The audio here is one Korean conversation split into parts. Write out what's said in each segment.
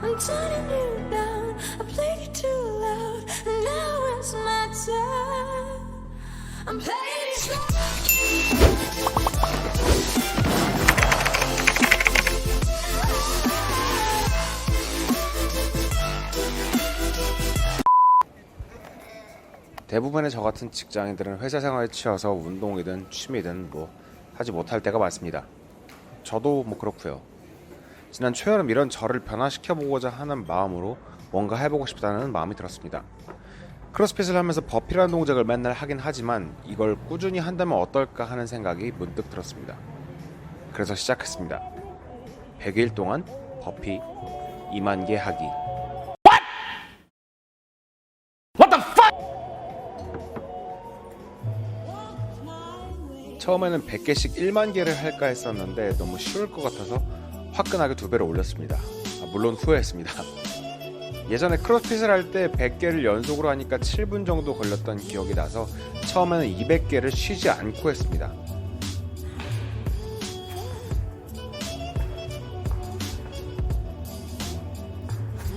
I'm turning you down. I played you too loud. Now it's my turn. I'm playing it. 대부분의 저 같은 직장인들은 회사 생활에 치여서 운동이든 취미든 뭐 하지 못할 때가 많습니다. 저도 뭐 그렇고요. 지난 초여름 이런 저를 변화시켜 보고자 하는 마음으로 뭔가 해보고 싶다는 마음이 들었습니다. 크로스핏을 하면서 버피라는 동작을 맨날 하긴 하지만 이걸 꾸준히 한다면 어떨까 하는 생각이 문득 들었습니다. 그래서 시작했습니다. 100일 동안 버피 2만 개 하기. 처음에는 100개씩 1만 개를 할까 했었는데 너무 쉬울 것 같아서 화끈하게 두 배로 올렸습니다. 아, 물론 후회했습니다. 예전에 크로스핏을 할 때 100개를 연속으로 하니까 7분 정도 걸렸던 기억이 나서 처음에는 200개를 쉬지 않고 했습니다.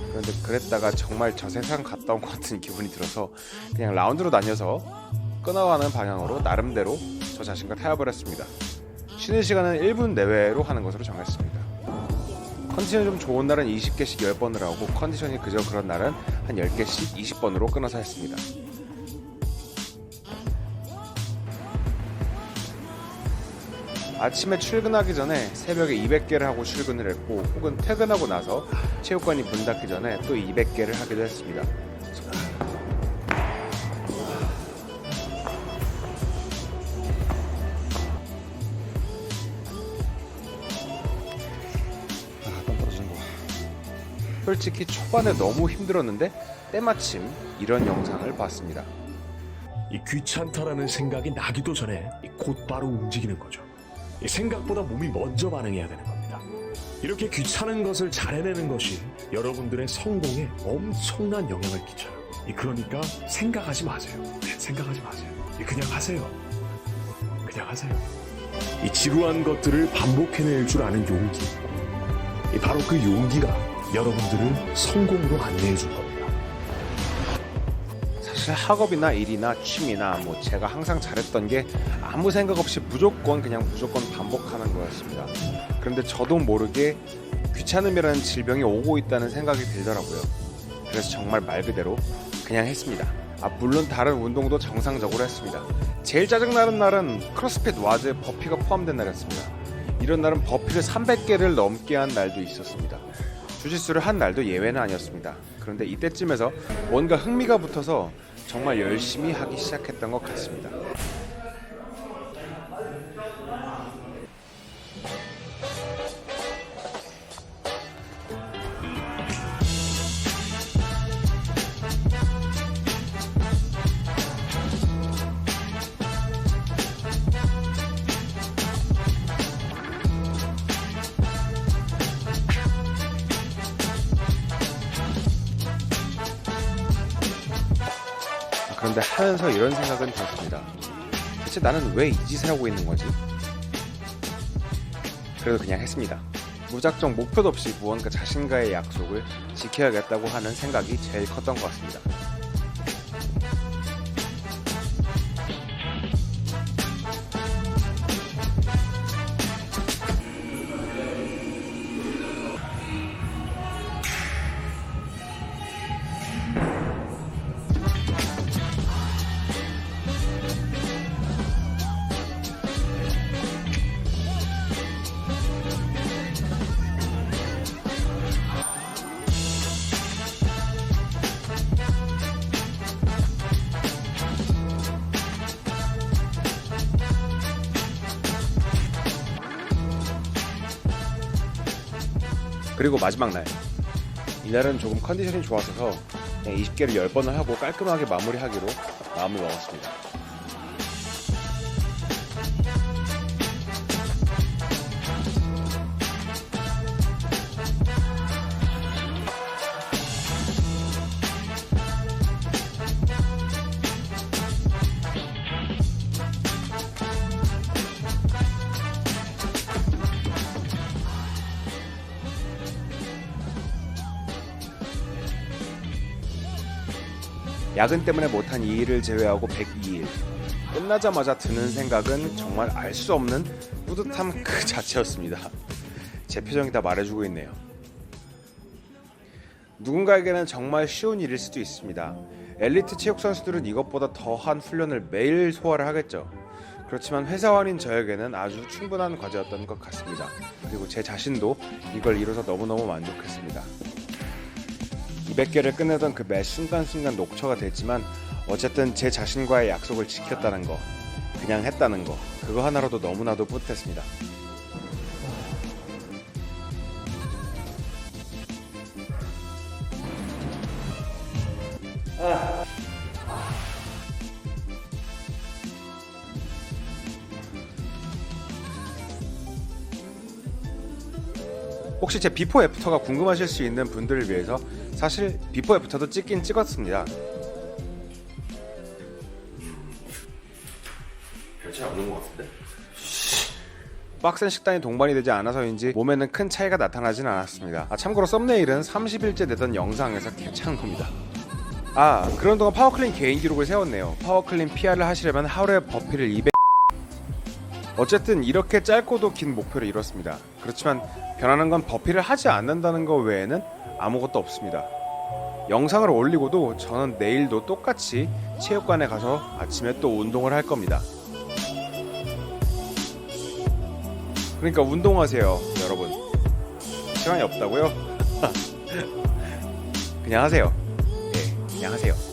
그런데 그랬다가 정말 저 세상 갔다 온 것 같은 기분이 들어서 그냥 라운드로 다녀서 끊어가는 방향으로 나름대로 저 자신과 타협을 했습니다. 쉬는 시간은 1분 내외로 하는 것으로 정했습니다. 컨디션이 좀 좋은 날은 20개씩 10번을 하고 컨디션이 그저 그런 날은 한 10개씩 20번으로 끊어서 했습니다. 아침에 출근하기 전에 새벽에 200개를 하고 출근을 했고 혹은 퇴근하고 나서 체육관이 문 닫기 전에 또 200개를 하기도 했습니다. 솔직히 초반에 너무 힘들었는데 때마침 이런 영상을 봤습니다. 이 귀찮다라는 생각이 나기도 전에 이 곧바로 움직이는 거죠. 이 생각보다 몸이 먼저 반응해야 되는 겁니다. 이렇게 귀찮은 것을 잘 해내는 것이 여러분들의 성공에 엄청난 영향을 끼쳐요. 이 그러니까 생각하지 마세요. 네, 생각하지 마세요. 이 그냥 하세요. 그냥 하세요. 이 지루한 것들을 반복해낼 줄 아는 용기. 이 바로 그 용기가 여러분들을 성공으로 안내해 줄 겁니다. 사실 학업이나 일이나 취미나 뭐 제가 항상 잘했던 게 아무 생각 없이 무조건 그냥 무조건 반복하는 거였습니다. 그런데 저도 모르게 귀찮음이라는 질병이 오고 있다는 생각이 들더라고요. 그래서 정말 말 그대로 그냥 했습니다. 아, 물론 다른 운동도 정상적으로 했습니다. 제일 짜증나는 날은 크로스핏 와드 버피가 포함된 날이었습니다. 이런 날은 버피를 300개를 넘게 한 날도 있었습니다. 주짓수를 한 날도 예외는 아니었습니다. 그런데 이때쯤에서 뭔가 흥미가 붙어서 정말 열심히 하기 시작했던 것 같습니다. 그런데 하면서 이런 생각은 들었습니다. 대체 나는 왜 이 짓을 하고 있는 거지? 그래도 그냥 했습니다. 무작정 목표도 없이 무언가 자신과의 약속을 지켜야겠다고 하는 생각이 제일 컸던 것 같습니다. 그리고 마지막 날. 이날은 조금 컨디션이 좋았어서 그냥 20개를 10번을 하고 깔끔하게 마무리하기로 마음을 먹었습니다. 야근 때문에 못한 2일을 제외하고 102일. 끝나자마자 드는 생각은 정말 알 수 없는 뿌듯함 그 자체였습니다. 제 표정이 다 말해주고 있네요. 누군가에게는 정말 쉬운 일일 수도 있습니다. 엘리트 체육 선수들은 이것보다 더한 훈련을 매일 소화를 하겠죠. 그렇지만 회사원인 저에게는 아주 충분한 과제였던 것 같습니다. 그리고 제 자신도 이걸 이뤄서 너무너무 만족했습니다. 200개를 끝내던 그 매 순간순간 녹초가 됐지만 어쨌든 제 자신과의 약속을 지켰다는 거, 그냥 했다는 거, 그거 하나로도 너무나도 뿌듯했습니다. 혹시 제 비포 애프터가 궁금하실 수 있는 분들을 위해서 사실 비포 애프터도 찍긴 찍었습니다. 별차 없는 것 같은데? 빡센 식단이 동반이 되지 않아서인지 몸에는 큰 차이가 나타나진 않았습니다. 아, 참고로 썸네일은 30일째 내던 영상에서 캡처한 겁니다. 아 그런 동안 파워클린 개인 기록을 세웠네요. 파워클린 PR을 하시려면 하루에 버피를 200 어쨌든 이렇게 짧고도 긴 목표를 이뤘습니다. 그렇지만 변하는 건 버피를 하지 않는다는 것 외에는 아무것도 없습니다. 영상을 올리고도 저는 내일도 똑같이 체육관에 가서 아침에 또 운동을 할 겁니다. 그러니까 운동하세요, 여러분. 시간이 없다고요? 그냥 하세요. 예, 그냥 하세요.